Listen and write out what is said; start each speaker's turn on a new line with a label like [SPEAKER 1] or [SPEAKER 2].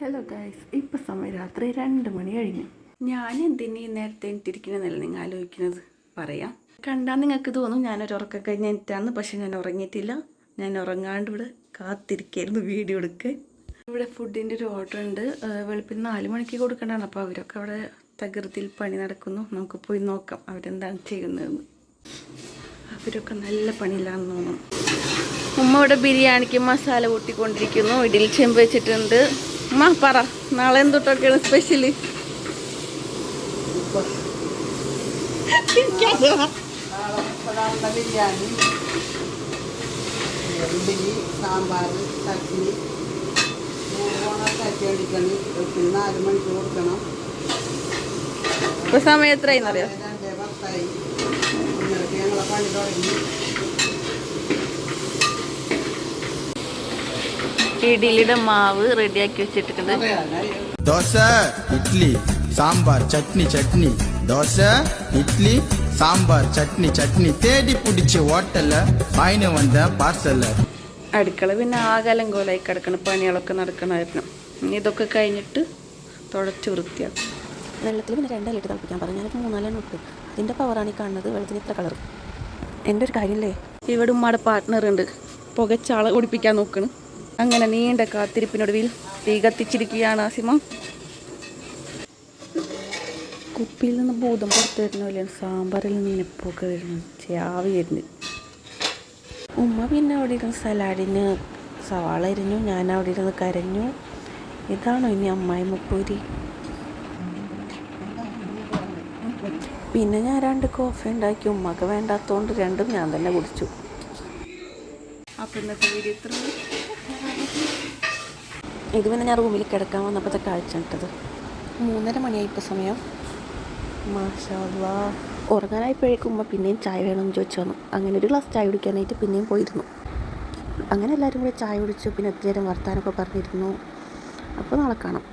[SPEAKER 1] Hello guys ഇപ്പം സമയം രാത്രി രണ്ട് മണി കഴിഞ്ഞു. ഞാൻ എന്തിനീ നേരത്തെ എണീറ്റിരിക്കണമെന്നല്ല നിങ്ങൾ ആലോചിക്കുന്നത് പറയാം. കണ്ടാൽ നിങ്ങൾക്ക് തോന്നും ഞാനൊരു ഉറക്കം കഴിഞ്ഞ് എണീറ്റാന്ന് പക്ഷെ ഞാൻ ഉറങ്ങിയിട്ടില്ല. ഞാൻ ഉറങ്ങാണ്ട് ഇവിടെ കാത്തിരിക്കായിരുന്നു വീഡിയോ എടുക്കാൻ. ഇവിടെ ഫുഡിന്റെ ഒരു ഓർഡർ ഉണ്ട്. വെളുപ്പിന് നാല് മണിക്ക് കൊടുക്കേണ്ടതാണ് അപ്പോൾ അവരൊക്കെ അവിടെ തകൃതിയിൽ പണി നടക്കുന്നു. നമുക്ക് പോയി നോക്കാം അവരെന്താണ് ചെയ്യുന്നതെന്ന്. അവരൊക്കെ നല്ല പണിയിലാണെന്ന് തോന്നുന്നു. ഉമ്മ ഇവിടെ ബിരിയാണിക്ക് മസാല കൂട്ടിക്കൊണ്ടിരിക്കുന്നു. ഇഡിൽ ചെമ്പ് വെച്ചിട്ടുണ്ട്. ഉമ്മ പറ. നാളെ എന്തൊട്ടൊക്കെയാണ്
[SPEAKER 2] സ്പെഷ്യൽ ബിരിയാണി ഇഡ്ഡലി സാമ്പാർ ചട്നി ചട്ടി അടിക്കണം നാല് മണിക്ക് കൊടുക്കണം
[SPEAKER 1] ഇപ്പൊ സമയം എത്രയെന്നറിയാം
[SPEAKER 2] രണ്ട് പത്തായി ഞങ്ങളെ പണി തുടങ്ങി
[SPEAKER 1] ഇഡ്ഡലിയുടെ മാവ് റെഡിയാക്കി വെച്ചിട്ടുണ്ട്
[SPEAKER 3] ദോശ ഇഡ്ഡലി സാമ്പാർ ചട്നി ചട്നി. ദോശ ഇഡ്ഡലി സാമ്പാർ ചട്നി ചട്നി. തേടി പിടിച്ച് ഹോട്ടൽ അതിന് വന്ന പാർസൽ
[SPEAKER 1] അടുക്കള പിന്നെ ആകാലം കോലായി കിടക്കണം. പണികളൊക്കെ നടക്കണമായിരുന്നു. ഇനി ഇതൊക്കെ കഴിഞ്ഞിട്ട് തുടച്ച് വൃത്തിയാക്കും.
[SPEAKER 4] വെള്ളത്തിൽ പിന്നെ രണ്ടായി ഇട്ട് തിളപ്പിക്കാൻ പറഞ്ഞു. ഞാനിപ്പോൾ മൂന്നാലെണ്ണം ഇട്ടു ഇതിന്റെ പവറാണ് ഈ കാണുന്നത്. വെള്ളത്തിന് ഇത്ര കളർ എന്റെ ഒരു കാര്യമല്ലേ
[SPEAKER 1] ഇവിടെ ഉമ്മയുടെ പാർട്ട്ണർ ഉണ്ട്. പുകച്ചാളെ ഓടിപ്പിക്കാൻ നോക്കണം. അങ്ങനെ നീണ്ട കാത്തിരിപ്പിനൊടുവിൽ തീ കത്തിച്ചിരിക്കുകയാണ് ആസിമ. കുപ്പിയിൽ നിന്ന് ഭൂതം പുറത്ത് വരുന്ന പോലെയാണ് സാമ്പാറിൽ നിന്ന് ഇങ്ങനെ വരുന്നു ചാവി വരുന്നത്
[SPEAKER 4] ഉമ്മ പിന്നെ അവിടെ ഇരുന്ന് സലാഡിന് സവാള ഇരുന്നു ഞാൻ അവിടെ ഇരുന്ന് കരഞ്ഞു. ഇതാണോ ഇനി അമ്മായിമ്മപ്പൂരി? പിന്നെ ഞാൻ രണ്ട് കോഫി ഉണ്ടാക്കി ഉമ്മക്ക് വേണ്ടാത്തതുകൊണ്ട് രണ്ടും ഞാൻ തന്നെ കുടിച്ചു.
[SPEAKER 1] അപ്പം ഇന്നത്തെ വീഡിയോ ഇത്ര
[SPEAKER 4] ഇത് പിന്നെ ഞാൻ റൂമിൽ കിടക്കാൻ വന്നപ്പോഴത്തെ കാഴ്ച ഇട്ടത് മൂന്നര മണിയായി ഇപ്പോൾ സമയം. മാഷാ ഉറങ്ങാനായപ്പോഴേക്കും ഉമ്മ പിന്നെയും ചായ വേണമെന്ന് ചോദിച്ചു വന്നു. അങ്ങനെ ഒരു ഗ്ലാസ് ചായ കുടിക്കാനായിട്ട് പിന്നെയും പോയിരുന്നു. അങ്ങനെ എല്ലാവരും കൂടി ചായ കുടിച്ചു പിന്നെ ഒത്തിരി നേരം വർത്താനമൊക്കെ പറഞ്ഞിരുന്നു. അപ്പോൾ നാളെ കാണാം.